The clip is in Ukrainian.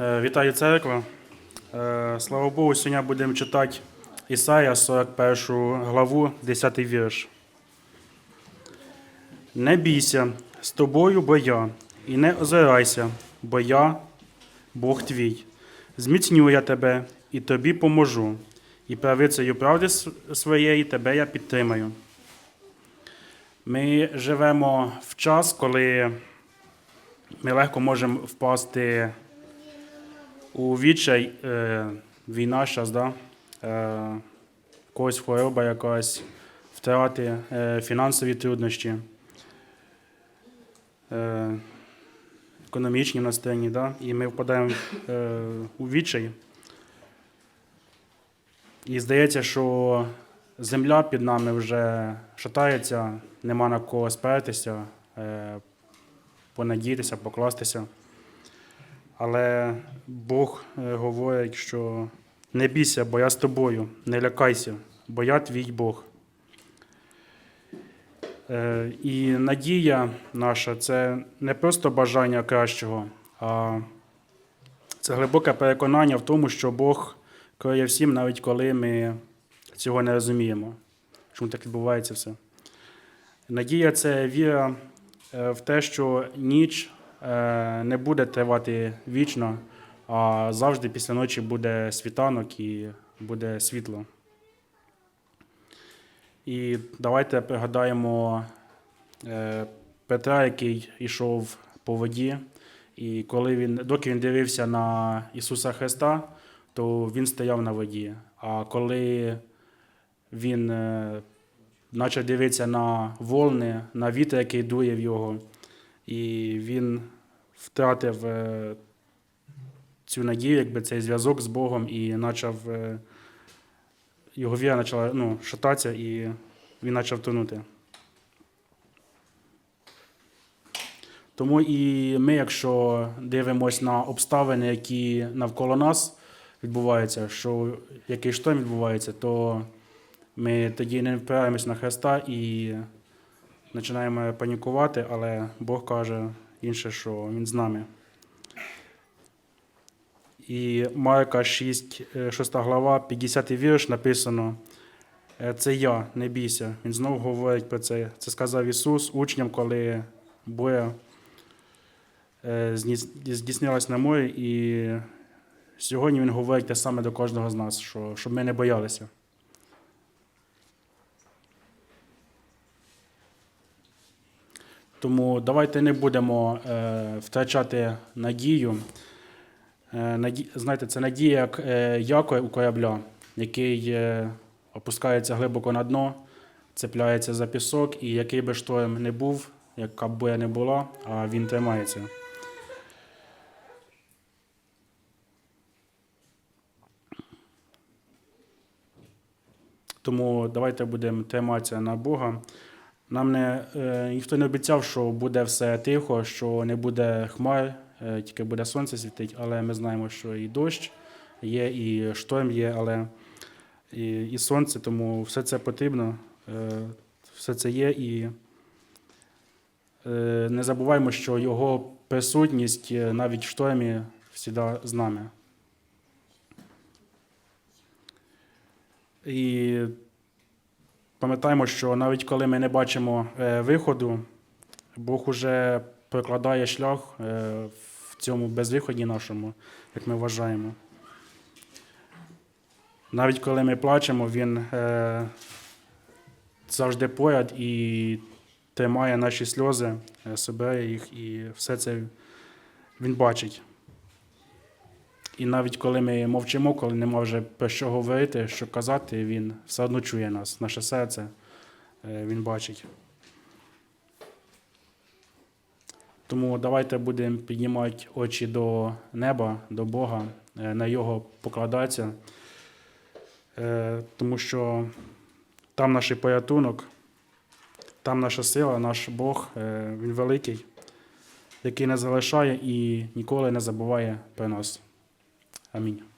Е, Вітаю церква. Е, Слава Богу, сьогодні будемо читати Ісая 41 главу, 10 вірш. Не бійся, з тобою бо я, і не озирайся, бо я Бог твій. Зміцню я тебе і тобі поможу, і правицею правди своєї тебе я підтримаю. Ми живемо в час, коли ми легко можемо впасти у відчай е, війна зараз, да? е, когось хвороба якась, втрати, е, фінансові труднощі, е, економічні настроєння, да? і ми впадаємо е, у відчай. І здається, що земля під нами вже шатається, нема на кого спертися, е, понадіятися, покластися. Але Бог е, говорить, що не бійся, бо я з тобою, не лякайся, бо я твій Бог. Е, І надія наша це не просто бажання кращого, а це глибоке переконання в тому, що Бог криє всім, навіть коли ми цього не розуміємо. Чому так відбувається все? Надія це віра е, в те, що ніч не буде тривати вічно, а завжди після ночі буде світанок і буде світло. І давайте пригадаємо е, Петра, який йшов по воді, і коли він, доки він дивився на Ісуса Христа, то він стояв на воді. А коли він е, почав дивитися на волни, на вітер, який дує в його, і він втратив е, цю надію, якби цей зв'язок з Богом, і почав е, його віра почала ну, шататися, і він почав тонути. Тому і ми, якщо дивимося на обставини, які навколо нас відбуваються, що який шторм відбувається, то ми тоді не впираємось на Христа і починаємо панікувати, але Бог каже інше, що Він з нами. І Марка 6, е, 6 глава, 50 вірш написано: «Е, Це я, не бійся. Він знову говорить про це. Це сказав Ісус учням, коли буря е, здійснилась на морі. І сьогодні Він говорить те саме до кожного з нас, що, щоб ми не боялися. Тому давайте не будемо е, втрачати надію. Е. Знаєте, це надія як е, якорь у корабля, який опускається глибоко на дно, цепляється за пісок, і який би шторм не був, яка б буря не була, а він тримається. Тому давайте будемо триматися на Бога. Нам не, е, ніхто не обіцяв, що буде все тихо, що не буде хмар, е, тільки буде сонце світить, але ми знаємо, що і дощ є, і шторм є, але і, і сонце, тому все це потрібно, е, все це є. І не забуваємо, що його присутність навіть в штормі завжди з нами. І пам'ятаємо, що навіть коли ми не бачимо е, виходу, Бог уже прокладає шлях е, в цьому безвиході нашому, як ми вважаємо. Навіть коли ми плачемо, Він е, завжди поряд і тримає наші сльози, е, собирає їх, і все це Він бачить. І навіть коли ми мовчимо, коли нема вже про що говорити, що казати, він все одно чує нас, наше серце, е, він бачить. Тому давайте будемо піднімати очі до неба, до Бога, е, на Його покладатися, Е, тому що там наш порятунок, там наша сила, наш Бог, Він великий, який не залишає і ніколи не забуває про нас. camiño.